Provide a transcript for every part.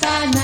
sana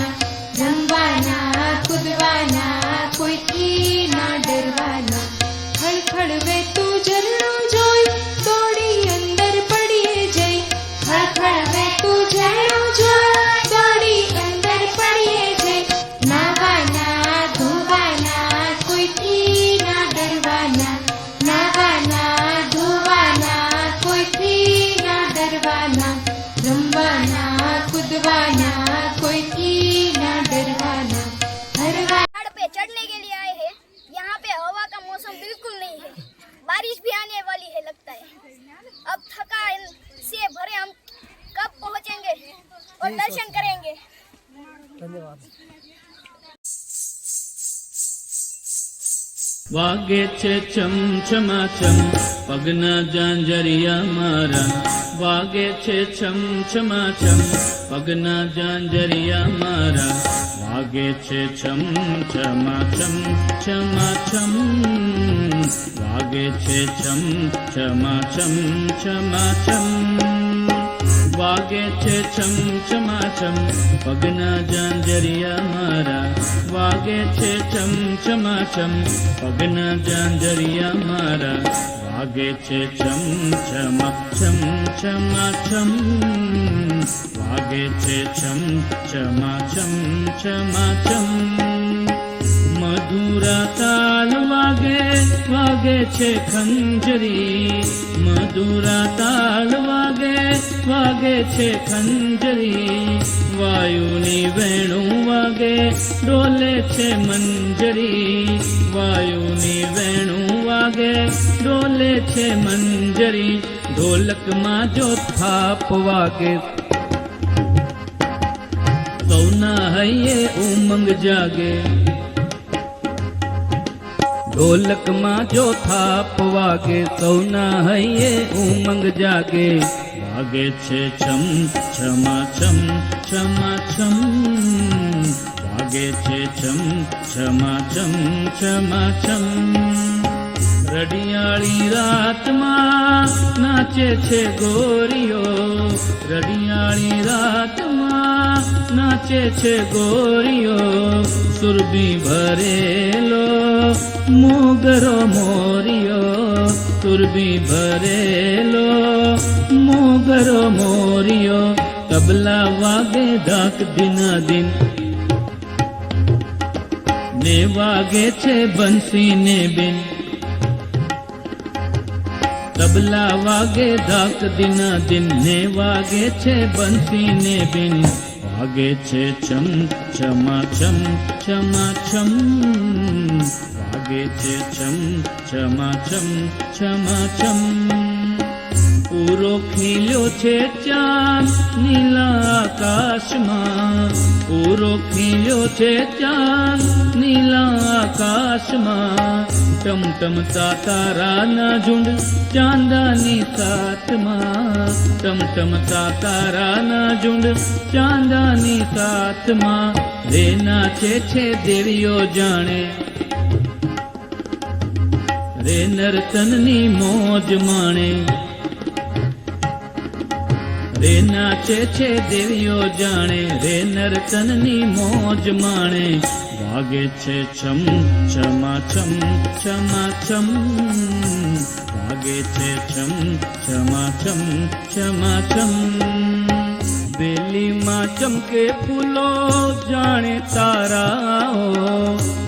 और दर्शन करेंगे વાગે છે છમ છમા છમ પગના જાંજરિયા મારા વાગે છે છમ છમા છમ પગના જાંજરિયા મારા વાગે છે છમ છમા છમ છમા છમ વાગે છે છમ છમા છમ છમા છમ વાગે છે છમ છમા છમ પગના જાંજરિયા મારા વાગે છે છમ છમા છમ પગના જાંજરિયા મારા વાગે છે છમ છમા છમ છમા છમ વાગે છે છમ છમા છમ છમા વાગે છે ખંજરી, મધુરા તાલ વાગે વાગે છે ખંજરી. વાયુની વેણું વાગે, ડોલે છે મંજરી. વાયુની વેણું વાગે, ડોલે છે મંજરી. ઢોલકમાં જો થાપ વાગે. સૌના હૈયે ઉમંગ જાગે. ઢોલકમાં જો થાપ વાગે, સૌના હૈયે ઉમંગ જાગે. વાગે છે છમ, છમા છમ છમા છમ. વાગે છે છમ, છમા છમ છમા છમ. રડિયાળી રાતમાં નાચે છે ગોરીઓ. રડિયાળી રાતમાં નાચે છે ગોરીઓ. સુરબી ભરેલો મોગરો મોરિયો તુરબી ભરેલો, મોગરો મોરિયો, તબલા વાગે ધાક દિના દિન. ને વાગે છે બંસી ને બિન. તબલા વાગે ધાક દિના દિન, ને વાગે છે બંસી ને બિન. વાગે છે ચમ ચમા ચમ ચમા છમ વાગે છે છમ છમા છમ છમા છમ પૂરો ખીલ્યો છે ચાંદ નીલા આકાશમાં પૂરો ખીલ્યો છે ચાંદ નીલા આકાશમાં ટમટમતા તારાના ઝુંડ ચાંદાની સાથમાં ટમટમતા તારાના ઝુંડ ચાંદાની સાથમાં રે નાચે છે દેવીઓ જાણે રે નર્તનની મોજ માણે. રે નાચે છે દેવીઓ જાણે, રે નર્તનની મોજ માણે. વાગે છે છમ છમા છમ છમા છમ વાગે છે છમ છમા છમ છમા છમ બેલીમાં ચમકે ફૂલો જાણે તારાઓ.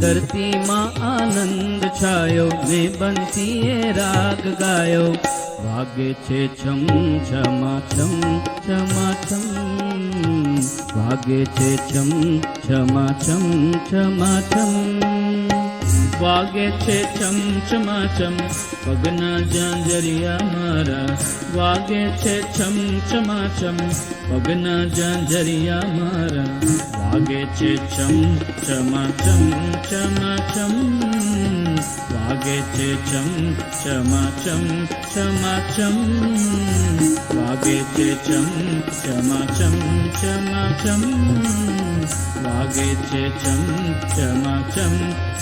धरी मा आनन्द छायो बन् राग गायो। भागे छे छम छमा छम छमा छम। वागे छे छम छमा छम छमा छम। વાગે છે છમ છમ પગના જાંજરિયા મારા. વાગે છે છમ છમ પગના જાંજરિયા મારા. વાગે છે છમ ચમાચમ છમ म् चमाचम् चं बागे चम् वागे चमाचम् चं चम्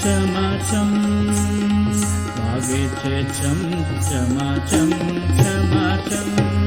चमाचम् वागे भागे चं चमाचं क्षमाचम्